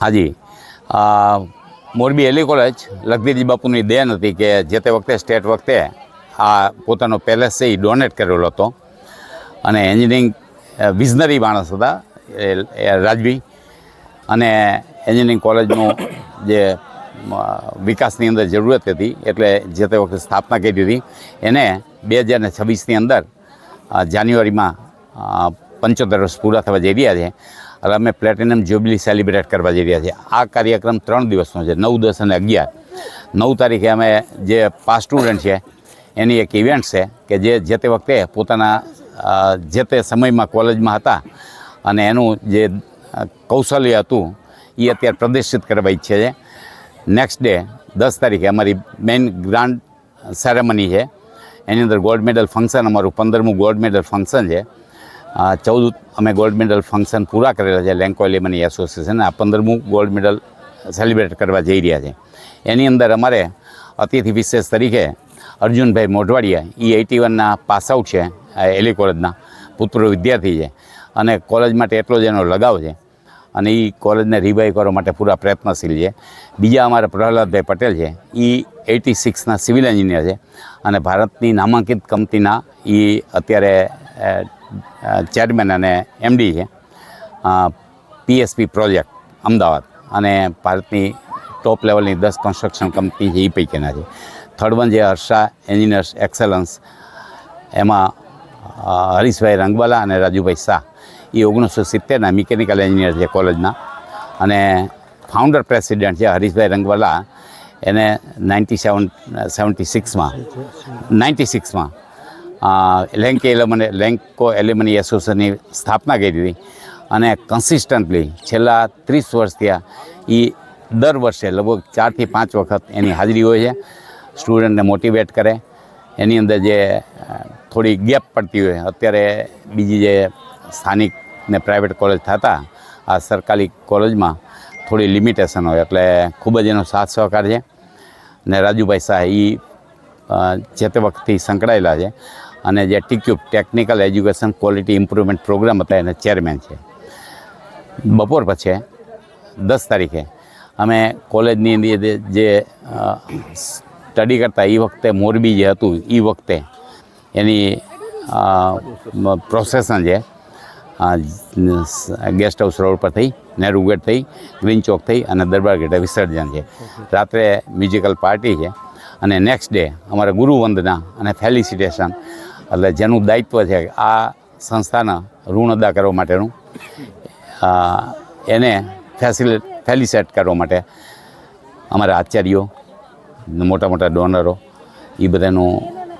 હાજી. મોરબી એલી કોલેજ લખદીજી બાપુની દેન હતી કે જે તે વખતે, સ્ટેટ વખતે આ પોતાનો પેલેસ છે એ ડોનેટ કરેલો હતો. અને એન્જિનિયરિંગ વિઝનરી માણસ હતા એ રાજવી. અને એન્જિનિયરિંગ કોલેજનું જે વિકાસની અંદર જરૂરત હતી, એટલે જે તે વખતે સ્થાપના કરી હતી, એને બે હજાર ને છવ્વીસની અંદર જાન્યુઆરીમાં પંચોતેર વર્ષ પૂરા થવા જઈ રહ્યા છે. એટલે અમે પ્લેટિનમ જ્યુબિલી સેલિબ્રેટ કરવા જઈ રહ્યા છીએ. આ કાર્યક્રમ ત્રણ દિવસનો છે, નવ, દસ અને અગિયાર. નવ તારીખે અમે જે પાસ સ્ટુડન્ટ છે, એની એક ઇવેન્ટ છે કે જે જે તે વખતે પોતાના જે તે સમયમાં કોલેજમાં હતા અને એનું જે કૌશલ્ય હતું એ અત્યારે પ્રદર્શિત કરવા ઈચ્છે છે. નેક્સ્ટ ડે દસ તારીખે અમારી મેઇન ગ્રાન્ડ સેરેમની છે. એની અંદર ગોલ્ડ મેડલ ફંક્શન અમારું પંદરમું ગોલ્ડ મેડલ ફંક્શન છે. ચૌદ અમે ગોલ્ડ મેડલ ફંક્શન પૂરા કરેલા છે લેન્કો એલિમની એસોસિએશન આ પંદરમું ગોલ્ડ મેડલ સેલિબ્રેટ કરવા જઈ રહ્યા છે. એની અંદર અમારે અતિથિ વિશેષ તરીકે અર્જુનભાઈ મોઢવાડિયા, એ એટી વનના પાસ આઉટ છે એલી કોલેજના પુત્ર વિદ્યાર્થી છે. અને કોલેજ માટે એટલો જ એનો લગાવ છે. અને એ કોલેજને રિવાઈવ કરવા માટે પૂરા પ્રયત્નશીલ છે. બીજા અમારા પ્રહલાદભાઈ પટેલ છે, એ એટી સિક્સના સિવિલ એન્જિનિયર છે. અને ભારતની નામાંકિત કંપનીના એ અત્યારે ચેરમેન અને એમડી છે. પીએસપી પ્રોજેક્ટ અમદાવાદ અને ભારતની ટોપ લેવલની દસ કન્સ્ટ્રક્શન કંપની છે એ પૈકીના છે. થર્ડ વન જે હર્ષા એન્જિનિયર્સ એક્સેલન્સ એમાં હરીશભાઈ રંગવાલા અને રાજુભાઈ શાહ. એ ઓગણીસો સિત્તેરના મિકેનિકલ એન્જિનિયર છે કોલેજના. અને ફાઉન્ડર પ્રેસિડેન્ટ છે હરીશભાઈ રંગવાલા. એને નાઇન્ટી સેવન સેવન્ટી સિક્સમાં નાઇન્ટી સિક્સમાં લેન્ક એલમને લેન્કો એલિમની એસોસિએશનની સ્થાપના કરી હતી અને કન્સિસ્ટન્ટલી છેલ્લા ત્રીસ વર્ષથી આ એ દર વર્ષે લગભગ ચારથી પાંચ વખત એની હાજરી હોય છે. સ્ટુડન્ટને મોટિવેટ કરે. એની અંદર જે થોડી ગેપ પડતી હોય, અત્યારે બીજી જે સ્થાનિક ને પ્રાઇવેટ કોલેજ થતા, આ સરકારી કોલેજમાં થોડી લિમિટેશન હોય, એટલે ખૂબ જ એનો સાથ સહકાર છે. ને રાજુભાઈ શાહ એ જે તે વખતથી સંકળાયેલા છે. અને જે TEQIP technical education quality improvement programme હતા એના ચેરમેન છે. બપોર પછી, દસ તારીખે, અમે કોલેજની અંદર જે સ્ટડી કરતા એ વખતે મોરબી જે હતું એ વખતે એની પ્રોસેસન છે ગેસ્ટ હાઉસ રોડ પર થઈ, નહેરુ ગેટ થઈ, ગ્રીન ચોક થઈ અને દરબાર ગેટ વિસર્જન છે. રાત્રે મ્યુઝિકલ પાર્ટી છે. અને નેક્સ્ટ ડે અમારા ગુરુવંદના અને ફેલિસિટેશન એટલે જેનું દાયિત્વ છે આ સંસ્થાના ઋણ અદા કરવા માટેનું એને ફેસિલ ફેલિસેટ કરવા માટે અમારા આચાર્યો, મોટા મોટા ડોનરો એ બધાનું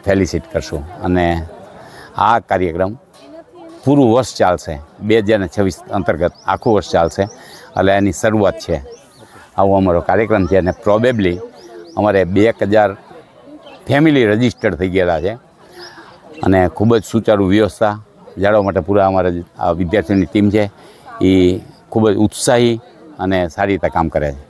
ફેલિસિટ કરશું. અને આ કાર્યક્રમ પૂરું વર્ષ ચાલશે. બે હજાર છવ્વીસ અંતર્ગત આખું વર્ષ ચાલશે. એટલે એની શરૂઆત છે. આવો અમારો કાર્યક્રમ છે અને પ્રોબેબલી અમારે બે એક હજાર ફેમિલી રજિસ્ટર્ડ થઈ ગયેલા છે. અને ખૂબ જ સુચારુ વ્યવસ્થા જાળવવા માટે પૂરા અમારા આ વિદ્યાર્થીઓની ટીમ છે. એ ખૂબ જ ઉત્સાહી અને સારી રીતે કામ કરે છે.